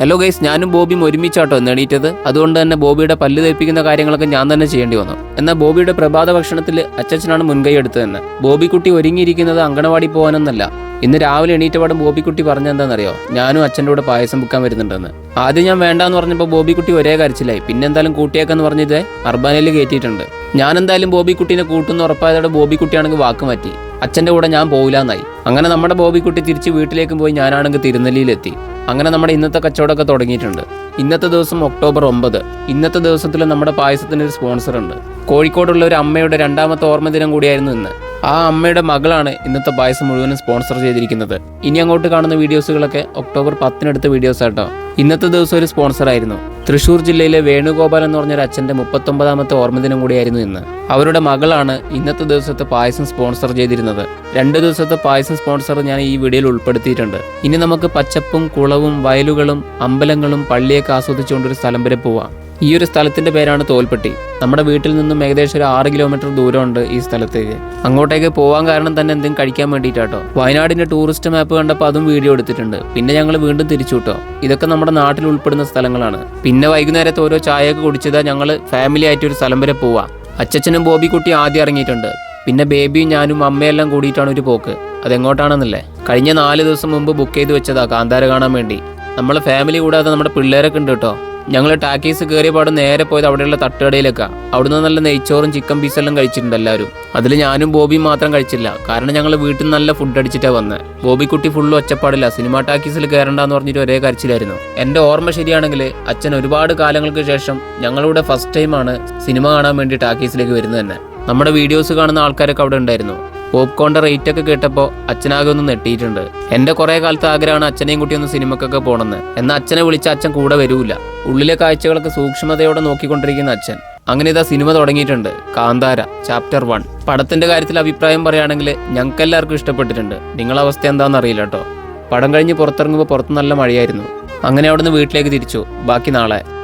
Hello guys ഞാനും ബോബിയും ഒരുമിച്ചാട്ടോ എണീറ്റത്. അതുകൊണ്ട് തന്നെ ബോബിയുടെ പല്ല് തേപ്പിക്കുന്ന കാര്യങ്ങളൊക്കെ ഞാൻ തന്നെ ചെയ്യേണ്ടി വന്നു. എന്നാൽ ബോബിയുടെ പ്രഭാത ഭക്ഷണത്തിൽ അച്ചച്ചനാണ് മുൻകൈ എടുത്തത് തന്നെ. ബോബിക്കുട്ടി ഒരുങ്ങിയിരിക്കുന്നത് അങ്കണവാടി പോകാനൊന്നല്ല. ഇന്ന് രാവിലെ എണീറ്റപാടും ബോബിക്കുട്ടി പറഞ്ഞെന്താണെന്നറിയോ ഞാനും അച്ഛന്റെ കൂടെ പായസം വെക്കാൻ വരുന്നുണ്ടെന്ന്. ആദ്യം ഞാൻ വേണ്ടാന്ന് പറഞ്ഞപ്പോൾ ബോബിക്കുട്ടി ഒരേ കരച്ചിലായി. പിന്നെന്തായാലും കൂട്ടിയേക്കെന്ന് പറഞ്ഞത് അർബാനയിൽ കയറ്റിയിട്ടുണ്ട്. ഞാൻ എന്തായാലും ബോബിക്കുട്ടീനെ കൂട്ടുന്ന ഉറപ്പായതോടെ ബോബിക്കുട്ടിയാണെങ്കിൽ വാക്ക് മാറ്റി അച്ഛന്റെ കൂടെ ഞാൻ പോകില്ലാന്നായി അങ്ങനെ നമ്മുടെ ബോബിക്കുട്ടി തിരിച്ച് വീട്ടിലേക്ക് പോയി ഞാനാണെങ്കിൽ തിരുനെല്ലിയിലെത്തി. അങ്ങനെ നമ്മുടെ ഇന്നത്തെ കച്ചവടമൊക്കെ തുടങ്ങിയിട്ടുണ്ട്. ഇന്നത്തെ ദിവസം ഒക്ടോബർ ഒമ്പത്. ഇന്നത്തെ ദിവസത്തിൽ നമ്മുടെ പായസത്തിന് ഒരു സ്പോൺസർ ഉണ്ട് കോഴിക്കോടുള്ള ഒരു അമ്മയുടെ രണ്ടാമത്തെ ഓർമ്മദിനം കൂടിയായിരുന്നു ഇന്ന്. ആ അമ്മയുടെ മകളാണ് ഇന്നത്തെ പായസം മുഴുവനും സ്പോൺസർ ചെയ്തിരിക്കുന്നത്. ഇനി അങ്ങോട്ട് കാണുന്ന വീഡിയോസുകളൊക്കെ ഒക്ടോബർ പത്തിനടുത്ത വീഡിയോസ് ആട്ടോ. ഇന്നത്തെ ദിവസം ഒരു സ്പോൺസർ ആയിരുന്നു. തൃശൂർ ജില്ലയിലെ വേണുഗോപാൽ എന്ന് പറഞ്ഞൊരു അച്ഛന്റെ മുപ്പത്തൊമ്പതാമത്തെ ഓർമ്മദിനം കൂടിയായിരുന്നു ഇന്ന്. അവരുടെ മകളാണ് ഇന്നത്തെ ദിവസത്തെ പായസം സ്പോൺസർ ചെയ്തിരുന്നത്. രണ്ട് ദിവസത്തെ പായസം സ്പോൺസർ ഞാൻ ഈ വീഡിയോയിൽ ഉൾപ്പെടുത്തിയിട്ടുണ്ട്. ഇനി നമുക്ക് പച്ചപ്പും കുളവും വയലുകളും അമ്പലങ്ങളും പള്ളിയൊക്കെ ആസ്വദിച്ചുകൊണ്ടൊരു സ്ഥലം വരെ പോവാം. ഈ ഒരു സ്ഥലത്തിന്റെ പേരാണ് തോൽപ്പെട്ടി. നമ്മുടെ വീട്ടിൽ നിന്നും ഏകദേശം ഒരു ആറ് കിലോമീറ്റർ ദൂരമുണ്ട് ഈ സ്ഥലത്തേക്ക്. അങ്ങോട്ടേക്ക് പോകാൻ കാരണം തന്നെ എന്തെങ്കിലും കഴിക്കാൻ വേണ്ടിയിട്ടാട്ടോ. വയനാടിന്റെ ടൂറിസ്റ്റ് മാപ്പ് കണ്ടപ്പോൾ അതും വീഡിയോ എടുത്തിട്ടുണ്ട്. പിന്നെ ഞങ്ങൾ വീണ്ടും തിരിച്ചു കിട്ടോ ഇതൊക്കെ നമ്മുടെ നാട്ടിൽ ഉൾപ്പെടുന്ന സ്ഥലങ്ങളാണ്. പിന്നെ വൈകുന്നേരത്തെ ഓരോ ചായയൊക്കെ കുടിച്ചതാ ഞങ്ങൾ ഫാമിലി ആയിട്ട് ഒരു സ്ഥലം വരെ പോവാ. അച്ഛനും ബോബിക്കുട്ടി ആദ്യം ഇറങ്ങിയിട്ടുണ്ട്. പിന്നെ ബേബിയും ഞാനും അമ്മയെല്ലാം കൂടിയിട്ടാണ് ഒരു പോക്ക്. അതെങ്ങോട്ടാണെന്നല്ലേ? കഴിഞ്ഞ നാല് ദിവസം മുമ്പ് ബുക്ക് ചെയ്ത് വെച്ചതാ കാന്താര കാണാൻ വേണ്ടി. നമ്മളെ ഫാമിലി കൂടാതെ നമ്മുടെ പിള്ളേരൊക്കെ ഉണ്ട് കേട്ടോ. ഞങ്ങൾ ടാക്കീസ് കയറിയ പാട് നേരെ പോയത് അവിടെയുള്ള തട്ടുകടയിലേക്കാണ് അവിടുന്ന് നല്ല നെയ്ച്ചോറും ചിക്കൻ പീസെല്ലാം കഴിച്ചിട്ടുണ്ട് എല്ലാവരും. അതിൽ ഞാനും ബോബിയും മാത്രം കഴിച്ചില്ല. കാരണം ഞങ്ങൾ വീട്ടിൽ നിന്ന് നല്ല ഫുഡ് അടിച്ചിട്ടാണ് വന്നത് ബോബിക്കുട്ടി ഫുള്ള് ഒച്ചപ്പാടില്ല. സിനിമ ടാക്കീസിൽ കയറണ്ടെന്ന് പറഞ്ഞിട്ട് ഒരേ കരച്ചിലായിരുന്നു. എന്റെ ഓർമ്മ ശരിയാണെങ്കിൽ അച്ഛൻ ഒരുപാട് കാലങ്ങൾക്ക് ശേഷം ഞങ്ങളുടെ ഫസ്റ്റ് ടൈമാണ് സിനിമ കാണാൻ വേണ്ടി ടാക്കീസിലേക്ക് വരുന്നത് തന്നെ. നമ്മുടെ വീഡിയോസ് കാണുന്ന ആൾക്കാരൊക്കെ അവിടെ ഉണ്ടായിരുന്നു. പോപ്കോണിന്റെ റേറ്റ് ഒക്കെ കേട്ടപ്പോൾ അച്ഛനാകെ ഒന്ന് നെട്ടിയിട്ടുണ്ട് എന്റെ കുറെ കാലത്തെ ആഗ്രഹമാണ് അച്ഛനെയും കുട്ടി ഒന്ന് സിനിമക്കൊക്കെ പോകണമെന്ന് എന്നാൽ അച്ഛനെ വിളിച്ച അച്ഛൻ കൂടെ വരൂല. ഉള്ളിലെ കാഴ്ചകളൊക്കെ സൂക്ഷ്മതയോടെ നോക്കിക്കൊണ്ടിരിക്കുന്ന അച്ഛൻ. അങ്ങനെ ഇതാ സിനിമ തുടങ്ങിയിട്ടുണ്ട്. കാന്താര ചാപ്റ്റർ വൺ പടത്തിന്റെ കാര്യത്തിൽ അഭിപ്രായം പറയുകയാണെങ്കിൽ ഞങ്ങൾക്ക് എല്ലാവർക്കും ഇഷ്ടപ്പെട്ടിട്ടുണ്ട്. നിങ്ങളെ അവസ്ഥ എന്താണെന്ന് അറിയില്ല കേട്ടോ. പടം കഴിഞ്ഞ് പുറത്തിറങ്ങുമ്പോൾ പുറത്ത് നല്ല മഴയായിരുന്നു. അങ്ങനെ അവിടുന്ന് വീട്ടിലേക്ക് തിരിച്ചു. ബാക്കി നാളെ.